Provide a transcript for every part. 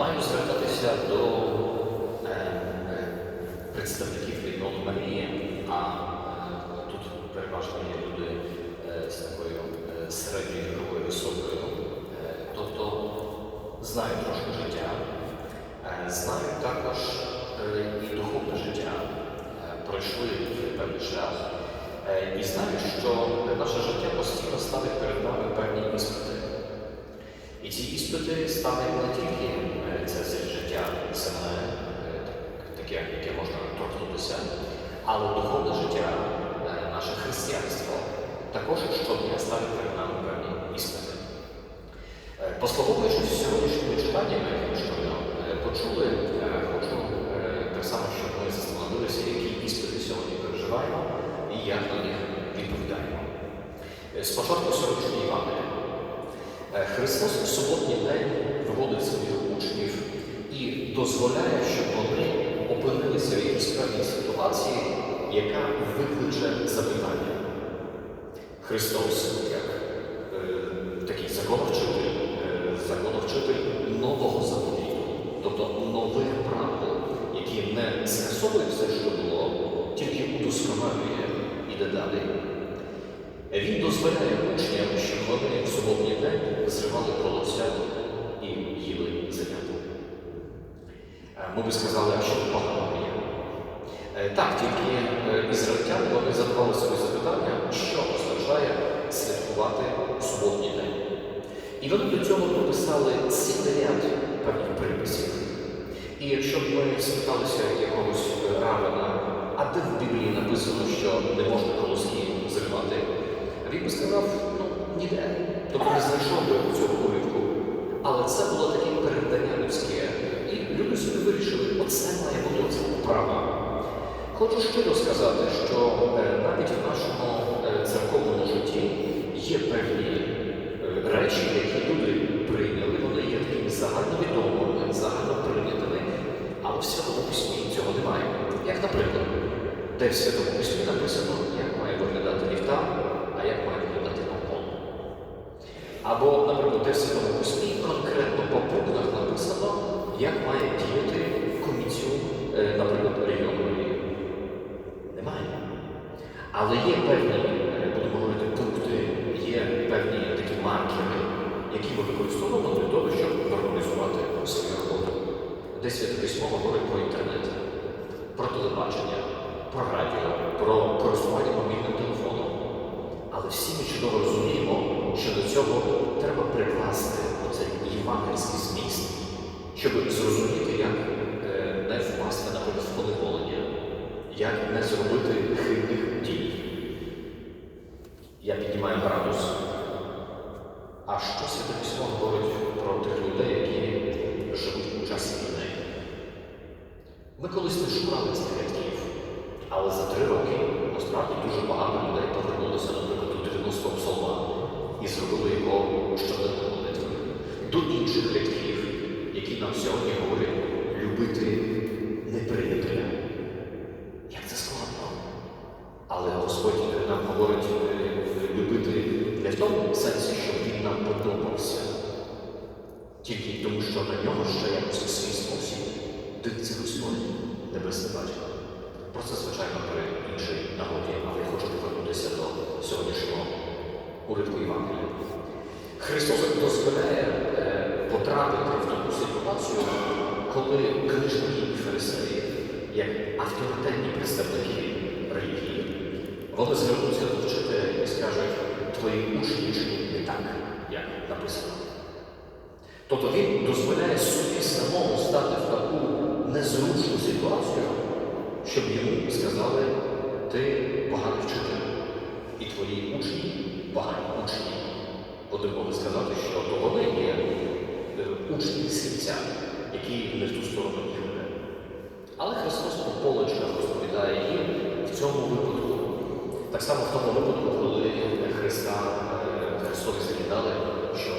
маю звертатися до е, е, представників віднону Марії, а е, тут переважно є люди е, з такою е, середньою віковою високою, тобто знають трошки життя, знають також і духовне життя, пройшли певний шлях. І знають, що наше життя постійно ставить перед нами певні іспити. І ці іспити ставлять не тільки е, це життя земне, е, таке, яке можна торкнутися, але духовне життя, е, наше християнство також щодня ставить перед нами певні іспити. Сьогоднішніми читаннями, які ми почули, хочу так само, щоб ми застановилися, які іспити сьогодні переживаємо і як на них відповідаємо. Спочатку сьогоднішньої Євангелія. Е, Христос у суботній день виводить своїх учнів і дозволяє, щоб вони опинилися в якійсь ситуації, яка викличе запитання. Христос, як е, такий законовчитель, е, законовчитель нового заповіту, тобто нових правил, які не скасовують все, що було, тільки удосконалює іде далі. Він дозволяє учням, щоб вони в суботній день зривали колося і їли землю. Е, Ми би сказали, що поганого є? Е, Так, тільки е, ізраїльтяни вони задавали собі запитання, що означає святкувати суботній день. І вони до цього прописали цілий ряд певних приписів. І якщо б ми спиталися якогось равина, а де в Біблії написано, що не можна колоски зривати, він би сказав, ну ніде. Тобто не знайшов би цього уривку. Але це було таке передання людське. І люди собі вирішили, оце має бути права. Хочу щиро сказати, що е, навіть в нашому е, церковному житті є певні е, речі, які люди прийняли, вони є такими загальновідомими, загально прийнятими, але в Святому Письмі цього немає. Як, наприклад, де в Святому Письмі написано, як має виглядати ліфтар, а як має. Або, наприклад, де в Святому Письмі конкретно по пунктах написано, як має діяти комітю, е, наприклад, регіону. Немає. Але є певні, е, будемо говорити, пункти, є певні такі маркери, які ми використовуємо для того, щоб нормалізувати свою роботу. Десь Святе письмо говорить про інтернет, про телебачення, про радіо, про користування мобільним телефоном. Але всі ми чудово розуміємо, що до цього треба прикласти оцей євангельський зміст, щоб зрозуміти, як е, не впасти на поневолення, як не зробити хибних дій. Я піднімаю градус. А що Святе Письмо говорить про тих людей, які живуть у часі війни? Ми колись не шукали цих рядків, але за три роки насправді дуже багато людей повернулися, до 90-го псалма і зробили його щоденною молитвою. До інших рядків, які нам сьогодні говорять любити неприятеля. Як це складно? Але Господь нам говорить любити не в тому сенсі, щоб він нам подобався, тільки тому, що на нього ще якось свій спосіб дивиться Господь Небесне Батько. Про це, звичайно, при іншій нагоді, але я хочу повернутися до сьогоднішнього уривку Євангелія. Христос дозволяє е, потрапити в ситуацію, коли книжники і фарисеї, як авторитетні представники релігії, вони звернуться до вчителя і скажуть, твої учні вчинять не так, як написано. Тобто він дозволяє собі самому стати в таку незручну ситуацію, щоб йому сказали, ти поганий вчитель, і твої учні погані учні. Один може сказати, що то вони є учні слівця, які не в ту сторону йде. Але Христос по полочках розповідає їм в цьому випадку. Так само в тому випадку, коли Христа е, Христові закидали, що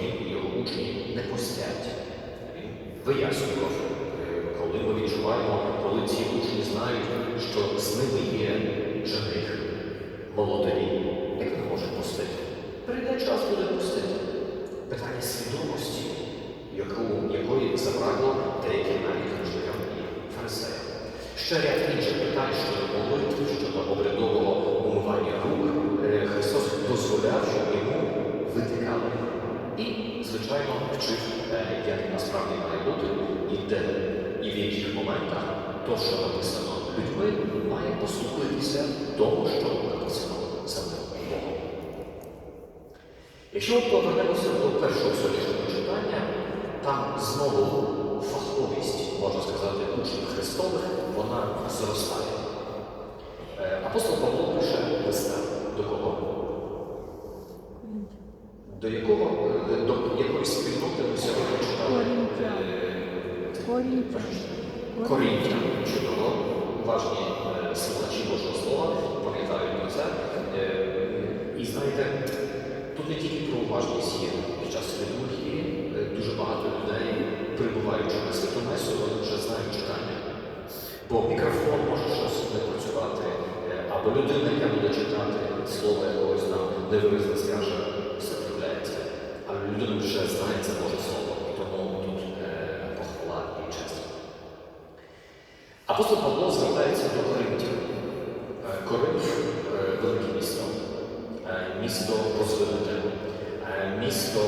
він і його учні не постять. Він вияснював, е, коли ми відчуваємо, коли ці учні знають, що з ними є жених молодий, як не може пустити. Прийде час буде пустити. Питання свідомості, яку, якої забракло деякі навіть книжникам і фарисеям. Ще ряд інших питань щодо молитви, щодо обрядового умивання рук, е, Христос дозволяв, щоб йому витикали. І, звичайно, вчив, е, як насправді має бути, і де, і в яких моментах то, що написано людьми, має послухатися того, що написано саме Богом. Якщо ми повернемося до першого сонячного читання, там знову фаховість, можна сказати, учнів Христових, вона зростає. Е, Апостол Павло пише листа до кого? До якого е, до якої спільноти ми сьогодні читали? Корінтян. Е, Корінтян. Чудово. Уважні е, слухачі Божого Слова пам'ятають про це. І знаєте, тут не тільки про уважність є під час літургії, дуже багато людей, перебуваючи на святомесу, вони вже знають читання. Бо мікрофон може щось не працювати, е, або людина, яка буде читати слово якогось там невиразно скаже, все трапляється. А людина вже знає це Боже Слово, тому тут е, похвала і честь. Апостол Павло звертається до Коринтів. Е, Коринф е, велике місто, місто розвинуте, місто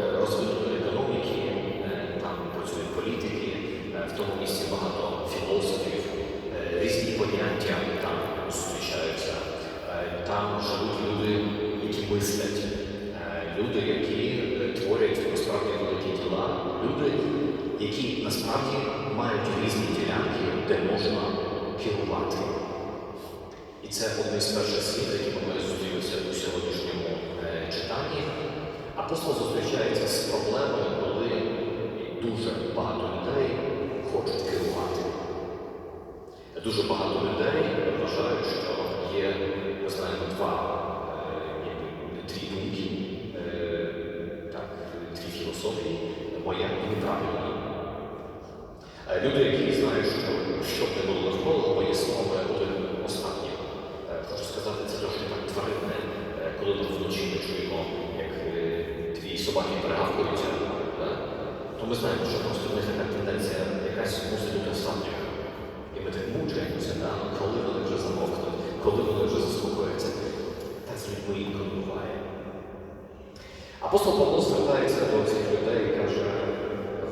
е, розвинутої економіки, Е, там працюють політики, Е, в тому місці багато філософів, Е, різні поняття там зустрічаються. Там живуть люди, які мислять, люди, які творять насправді великі діла, люди, які насправді мають різні ділянки, де можна керувати. І це одне з перших слів, якими ми зустрілися у сьогоднішньому читанні. Апостол зустрічається з проблемою, коли дуже багато людей хочуть керувати. Дуже багато людей вважають, що є, ми знаємо, два е, дві думки, е, так, дві філософії, моя і неправильна. Е, Люди, які знають, що що б не було навколо, моє слово має бути останнє. Е, Хочу сказати, це трошки так тваринне, е, коли ми вночі ми чуємо, як е, дві собаки перегавкуються. То ми знаємо, що просто в них така тенденція якась мусить бути. І ми так мучаємося, коли вони вже замовкнуть, коли вони вже заспокояться. Так з людьми інколи буває. Апостол Павло звертається до цих людей і каже,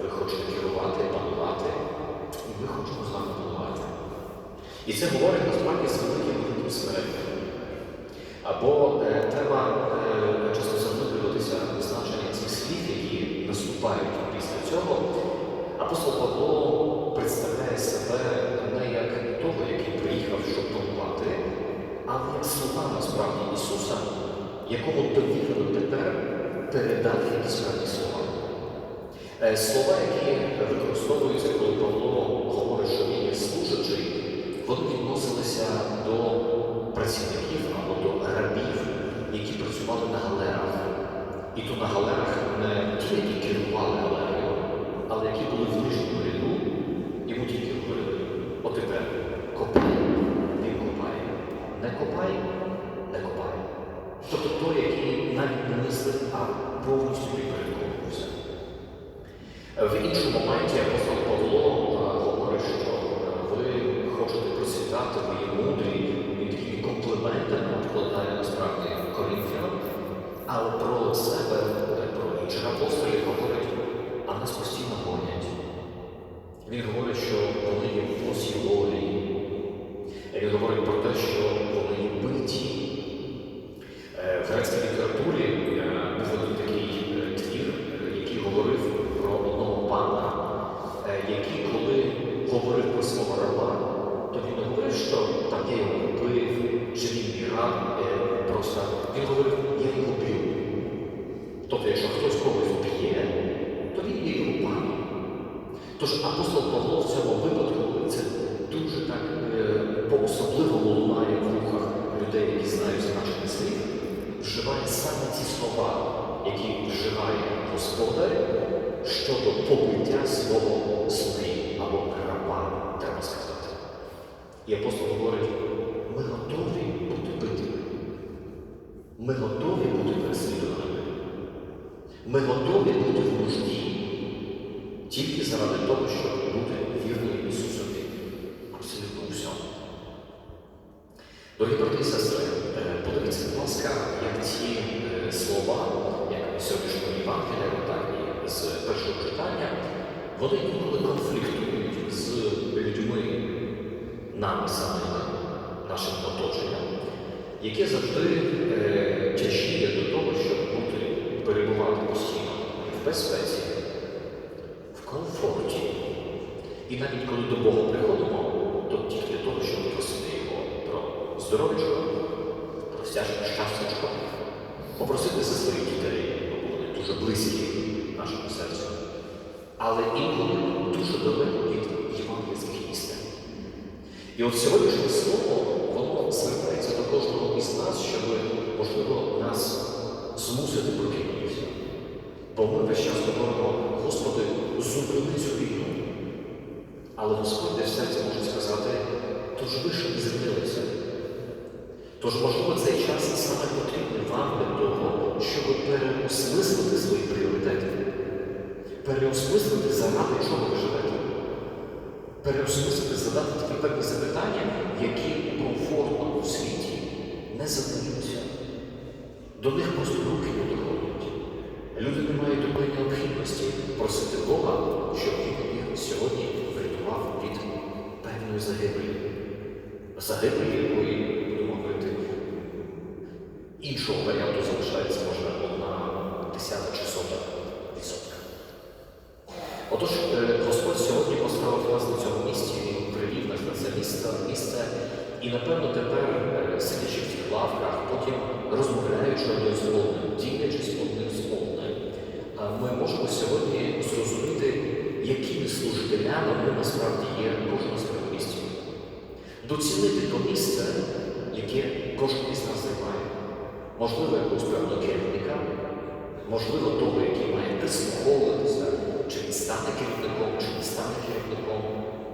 ви хочете керувати, панувати, і ми хочемо з вами панувати. І це говорить насправді з великим великим. Або е, треба е, часто занурюватися в значення цих слів, які наступають після цього. Апостол Павло представляє себе не як того, який приїхав, щоб панувати, але як слуга насправді Ісуса, якому довірено тепер передати якісь певні слова. Е, Слова, які використовуються, коли Павло говорить, що він є служачий, вони відносилися до працівників або до рабів, які працювали на галерах. І то на галерах не ті, які керували галерею, але які були в нижньому ряду, йому тільки говорили, от тепер копай, він копає. Не копай, не копай. Тобто той, який навіть не мислив, а повністю підпорядковувався. В іншому моменті апостол Павло е, говорить, що е, ви хочете процвітати, ви мудрі, він такі компліменти вкладає насправді коринфянам, але про себе, е, про інших апостолів говорить, а нас постійно гонять. Він говорить, що вони є в посі волі. Він говорить про те, що вони є биті. Е, В грецькій літературі е, був один такий е, твір, е, який говорив про одного пана, е, який, коли говорив про свого раба, то він не говорив, що там я його купив, чи він мій раб, е, просто він говорив, я його б'ю. Тобто, якщо хтось когось б'є, то він є його паном. Тож апостол Павло в цьому випадку це дуже так е, по-особливому лунає в рухах людей, які знають значення слів, вживає саме ті слова, які вживає Господар щодо побиття свого слуги або раба, треба сказати. І апостол говорить, ми готові бути битими. Ми готові бути переслідуваними. Ми готові бути в нужді тільки заради того, щоб бути вірним Ісусові. абсолютно всьому. Дорогі брати і сестри, е, подивіться, будь ласка, як ці е, слова, як сьогоднішнього Євангелія, так з першого читання, вони інколи конфліктують з людьми, нами самими, нашим оточенням, яке завжди е, тяжіє до того, щоб бути, перебувати постійно в безпеці, в комфорті. І навіть коли до Бога приходимо, то тільки для того, щоб просити Його про здоров'ячко, про стяжку щастячко, попросити за своїх дітей, бо вони дуже близькі нашому серцю. Але інколи дуже далеко від євангельських істин. І от сьогоднішнє слово, воно звертається до кожного із нас, щоб, можливо, нас змусити прокинутися. Бо ми весь час говоримо, Господи, зупини цю війну. Але Господь в серці може сказати, тож ви ще не змінилися. Тож, можливо, цей час саме потрібний вам для того, щоб переосмислити свої пріоритети, переосмислити, заради чого ви живете, переосмислити, задати такі певні запитання, які комфортно у світі не задаються. До них просто руки не доходять. Люди не мають такої необхідності просити Бога, щоб він їх сьогодні врятував від певної загибелі. Загибелі, якої, будемо говорити, іншого варіанту залишається, може, одна десята чи сота. Отож, е, Господь сьогодні поставив нас на цьому місці, Він привів нас на це місце, місце і, напевно, тепер, е, сидячи в тих лавках, потім розмовляючи одне з одним, діячись одним з одним, ми можемо сьогодні зрозуміти, якими служителями ми насправді є з своєму місці. Доцінити то місце, яке кожен із нас займає. Можливо, якогось певного керівника, можливо, того, який має прислуховуватися, чи він стане керівником, чи не стане керівником.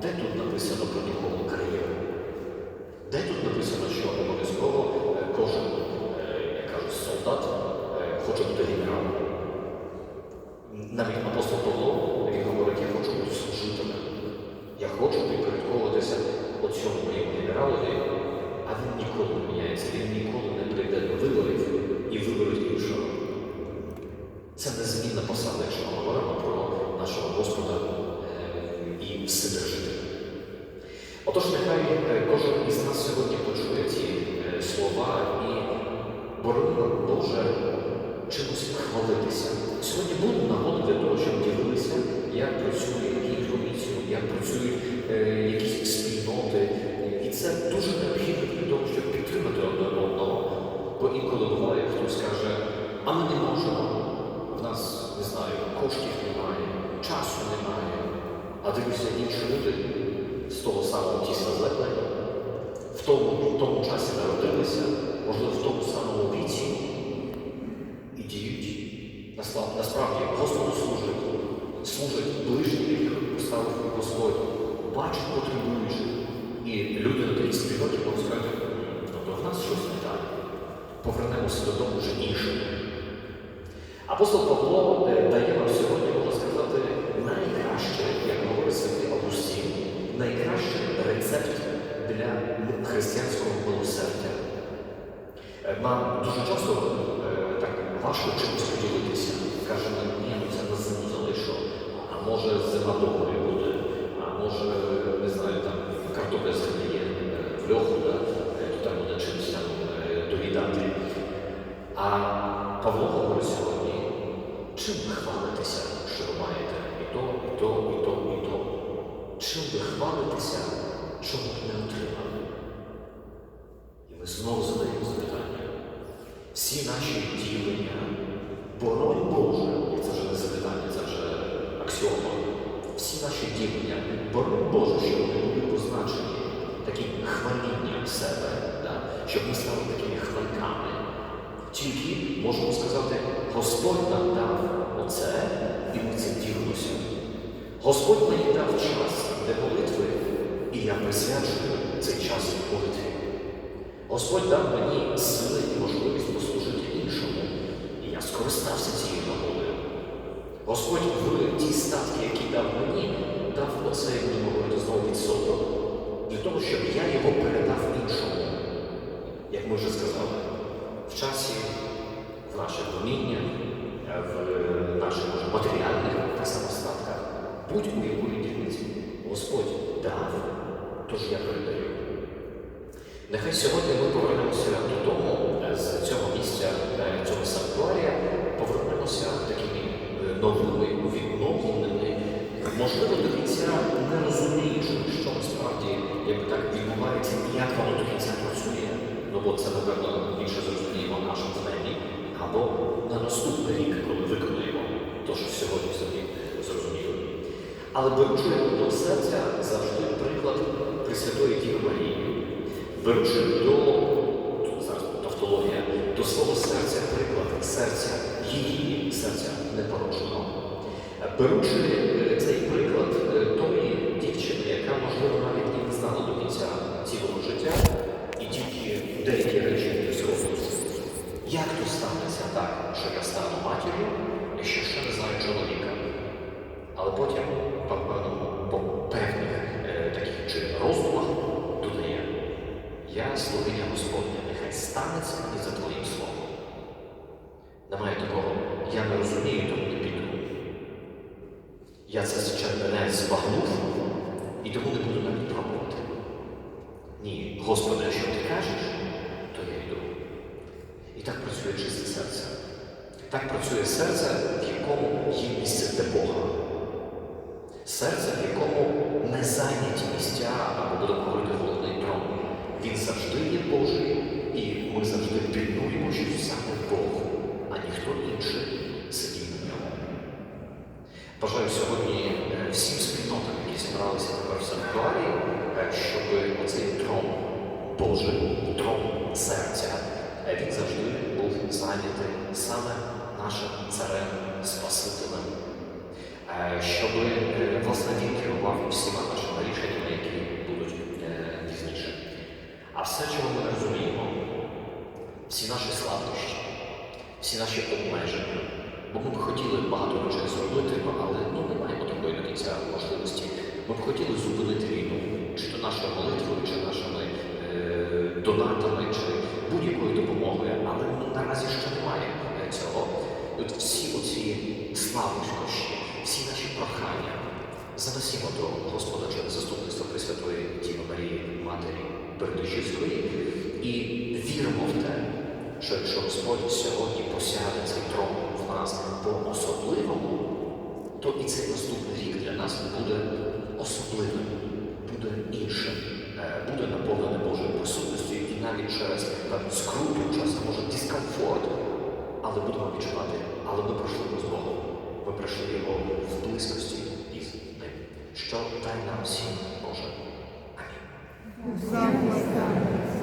Де тут написано про духовну кар'єру? Де тут написано, що обов'язково е, кожен, е, як кажуть, солдат е, хоче бути генералом? Навіть апостол Павло, він говорить, я хочу бути служителем. Я хочу підпорядковуватися оцьому моєму генералові, а він ніколи не міняється, він ніколи не прийде до виборів і виберуть іншого. Це незмінна посада, якщо ми говоримо про нашого Господа е, і Вседержителя. Отож, нехай е, кожен із нас сьогодні почує ці е, слова і борони Боже чимось хвалитися. Сьогодні було нагода для того, щоб ділилися, як працює інформацію, як працюють е, якісь спільноти. І це дуже необхідно для того, щоб підтримати одне одного. Бо інколи буває, хтось каже, а ми не можемо, в нас, не знаю, коштів немає, часу немає. А дивлюся, в тому, в тому часі народилися, можливо, в тому самому віці і діють. Насправді Господу служать, служать ближні, яких поставив Господь, бачать потребуючих. І люди на тій спільноті можуть сказати, тобто в нас щось не так. Повернемося додому вже іншими. Апостол Павло е, дає нам сьогодні, можна сказати, найкраще, як говорить святий Августін, найкращий рецепт для християнського милосердя. Е, Нам дуже часто е, так важко чимось поділитися. Кажемо, ні, ну це на зиму залишу, а може зима довгою буде, а може, не знаю, там картопля згниє е, в льоху, да, е, то там буде чимось там доїдати. А Павло говорить сьогодні, чим ви хвалитеся, що ви маєте і то, і то, і то, і то. Чим ви хвалитеся, чому не отримали? І ми знову запитання. Всі наші ділення, боронь Боже, і це вже не запитання, це вже аксіома. Всі наші ділення, боронь Боже, щоб вони були позначені таким хвалінням себе, да? щоб ми стали такими хвальками. Тільки можемо сказати, Господь нам дав оце, і ми цим ділимося. Господь мені дав час для молитви, і я присвячую цей час молитві. Господь дав мені сили і можливість послужити іншому, і я скористався цією нагодою. Господь в ті статки, які дав мені, дав оце, як будемо говорити знову відсоток, для того, щоб я його передав іншому. Як ми вже сказали, в часі, в наших вміннях, е, в наших може, матеріальних так само статках, будь у якої дрібниці Господь дав, тож я передаю. Нехай сьогодні ми повернемося додому е, з цього місця, е, цього санктуарія, повернемося новими, відновленими, можливо, до кінця не розуміючи, що насправді якби так відбувається і як воно до кінця працює. Ну бо це, напевно, більше зрозуміємо в нашому знанні, або на наступний рік, коли виконуємо те, що сьогодні собі зрозуміли. Але беручи до серця завжди приклад Пресвятої Діви Марії, беручи до тавтологія, до свого серця приклад серця її серця непорочного. Беручи е, цей приклад е, тої дівчини, яка, можливо, навіть і не знала до кінця цілого життя, і тільки деякі речі зрозуміли. Як то станеться так, що я стану матір'ю, якщо ще не знаю чоловіка? Але потім, по певному, по певних е, таких чи роздумах додає, я слугиня Господня, нехай станеться і за твоїм словом. Немає такого, я не розумію, тому не піду. Я це ще не збагнув і тому не буду навіть пробувати. Ні, Господи, що ти кажеш, то я йду. І так працює чисте серце. Так працює серце, в якому є місце для Бога. Серце, в якому не зайняті місця, або будемо говорити головний трон. Він завжди є Божий, і ми завжди пильнуємо, що саме Бог, а ніхто інший сидів на ньому. Бажаю сьогодні е, всім спільнотам, які зібралися тепер в санктуарії, е, щоб оцей трон Божий, трон серця, е, він завжди був зайнятий саме нашим царем Спасителем. Щоб власне він керував всіма нашими рішеннями, які будуть пізніше. А все, чого ми розуміємо, всі наші слабкощі, всі наші обмеження. Бо ми б хотіли багато речей зробити, але ну, не маємо такої до кінця можливості. Ми б хотіли зупинити війну, чи то нашою молитвою, чи нашими е, донатами, чи будь-якою допомогою, але ну, наразі ще немає е, цього. От всі оці слабкощі, всі наші прохання занесімо до Господа через заступництво Пресвятої Діви Марії, Матері Бердичівської, і віримо в те, що якщо Господь сьогодні посяде цей трон нас по-особливому, то і цей наступний рік для нас буде особливим, буде іншим, е, буде наповнене Божою присутністю і навіть через скруту, часом може дискомфорт, але будемо відчувати, але ми пройшли з Богом, ми пройшли його в близькості із ним. Що дай нам всім Боже. Амінь.